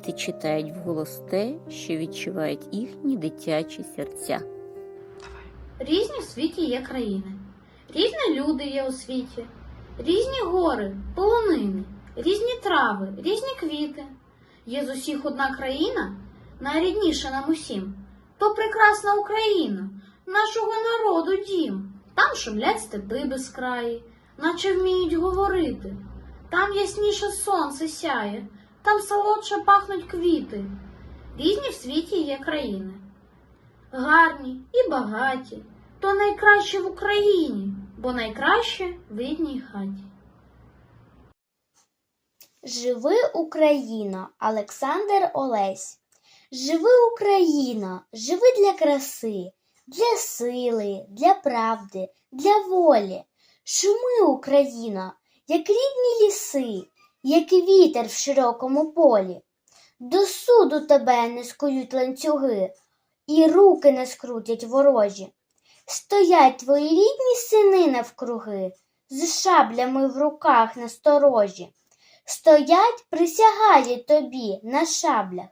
Діти читають вголос те, що відчувають їхні дитячі серця. Різні в світі є країни, різні люди є у світі, різні гори, полонини, різні трави, різні квіти. Є з усіх одна країна, найрідніша нам усім. То прекрасна Україна, нашого народу дім. Там шумлять степи безкраї, наче вміють говорити. Там ясніше сонце сяє, там солодше пахнуть квіти. Різні в світі є країни гарні і багаті, то найкраще в Україні, бо найкраще в рідній хаті. Живи Україно, Олександр Олесь. Живи Україно, живи для краси, для сили, для правди, для волі. Шуми, Україно, як рідні ліси, як вітер в широкому полі. До суду тебе не скують ланцюги, і руки не скрутять ворожі. Стоять твої рідні сини навкруги, з шаблями в руках насторожі. Стоять, присягають тобі на шаблях,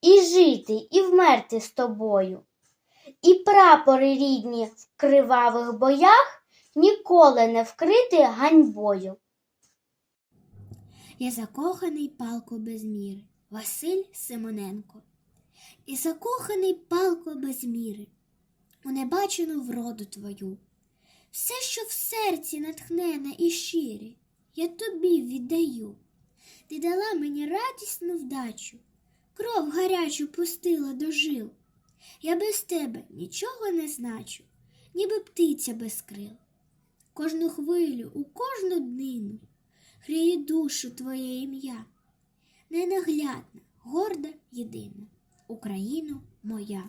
і жити, і вмерти з тобою. І прапори рідні в кривавих боях ніколи не вкрити ганьбою. Я закоханий палко без міри, Василь Симоненко. І закоханий палко без міри, у небачену вроду твою. Все, що в серці натхнене і щире, я тобі віддаю. Ти дала мені радісну вдачу, кров гарячу пустила до жил. Я без тебе нічого не значу, ніби птиця без крил. Кожну хвилю, у кожну днину гріє душу твоє ім'я. Ненаглядна, горда, єдина, Україно моя.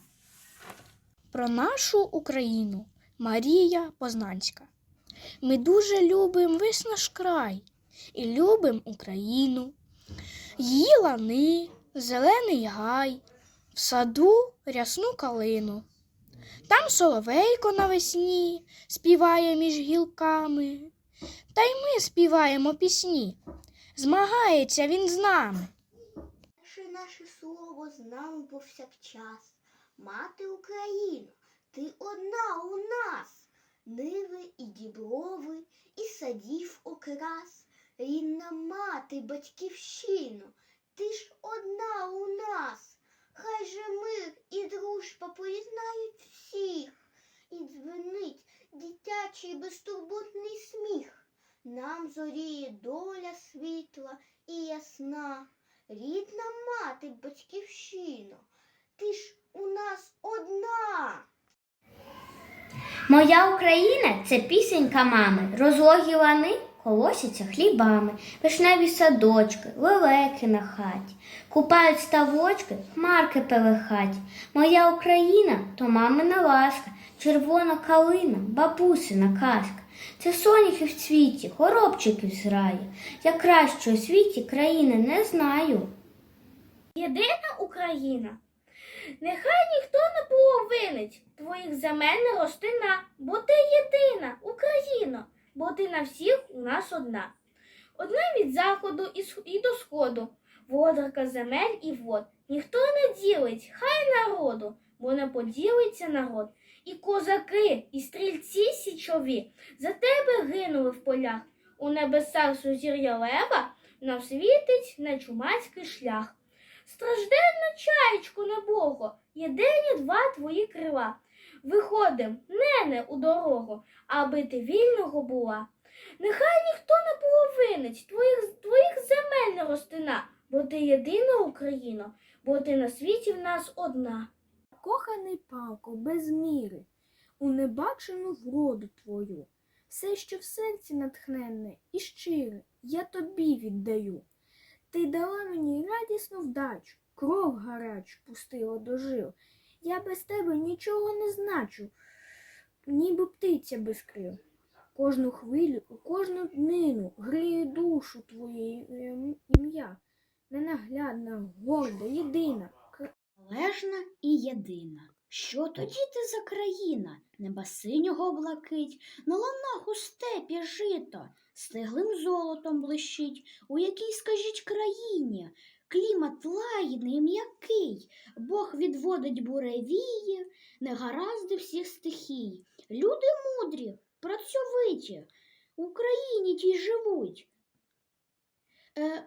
Про нашу Україну Марія Познанська. Ми дуже любимо весь наш край і любимо Україну. Її лани, зелений гай, в саду рясну калину. Там соловейко навесні співає між гілками. Та й ми співаємо пісні. Змагається він з нами. Наше наше слово з нами повсякчас. Мати Україно, ти одна у нас. Ниви і діброви, і садів окрас. Рідна мати, батьківщино, ти ж одна у нас. Хай же мир і дружба поєднають всіх, і дзвенить дитячий. Нам зоріє доля світла і ясна. Рідна мати, батьківщино, ти ж у нас одна. Моя Україна це пісенька мами, розлогі лани колосяться хлібами, вишневі садочки, лелеки на хаті, купають ставочки, хмарки пелехать. Моя Україна то мамина ласка, червона калина, бабусина казка. Це соняхи в цвіті, горобчиків зрає. Я кращої у світі країни не знаю. Єдина Україна. Нехай ніхто не половинить твоїх земель не гостина, бо ти єдина Україна, бо ти на всіх у нас одна. Одна від заходу і до сходу, володарка земель і вод. Ніхто не ділить, хай народу, бо не поділиться народ. І козаки, і стрільці січові за тебе гинули в полях. У небесах сузір'я лева нам світить нечумацький шлях. Стражденна чаєчко небого, єдині два твої крила. Виходим, нене у дорогу, аби ти вільного була. Нехай ніхто не половинить твоїх, твоїх земель не ростина, бо ти єдина Україна, бо ти на світі в нас одна. Коханий палко без міри, у небачену вроду твою, все, що в серці натхненне і щире, я тобі віддаю. Ти дала мені радісну вдачу, кров гарячу пустила до жил. Я без тебе нічого не значу, ніби птиця без крил. Кожну хвилю, кожну днину гріє душу твоє ім'я, ненаглядна, горда, єдина. Незалежна і єдина. Що тоді ти за країна? Неба синього блакить, на ланах у степі жито, стиглим золотом блищить, у якій, скажіть, країні, клімат лагідний м'який, Бог відводить буревії, негаразди всіх стихій. Люди мудрі, працьовиті, в Україні тій живуть. Е,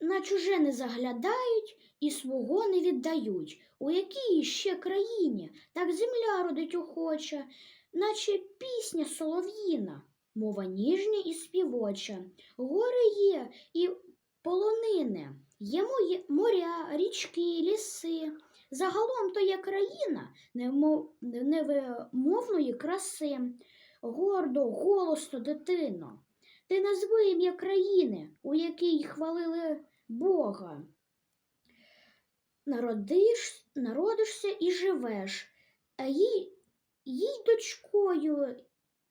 на чуже не заглядають і свого не віддають. У якій ще країні так земля родить охоча, наче пісня солов'їна, мова ніжня і співоча. Гори є і полонини, є моря, річки, ліси. Загалом то є країна невимовної краси. Гордо, голосно, дитино. Ти назви ім'я країни, у якій хвалили Бога. Народиш, народишся і живеш, а їй, їй дочкою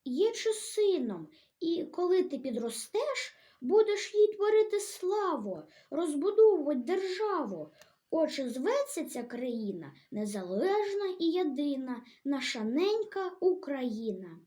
є чи сином, і коли ти підростеш, будеш їй творити славу, розбудовувати державу. Отже, зветься ця країна незалежна і єдина, наша ненька Україна.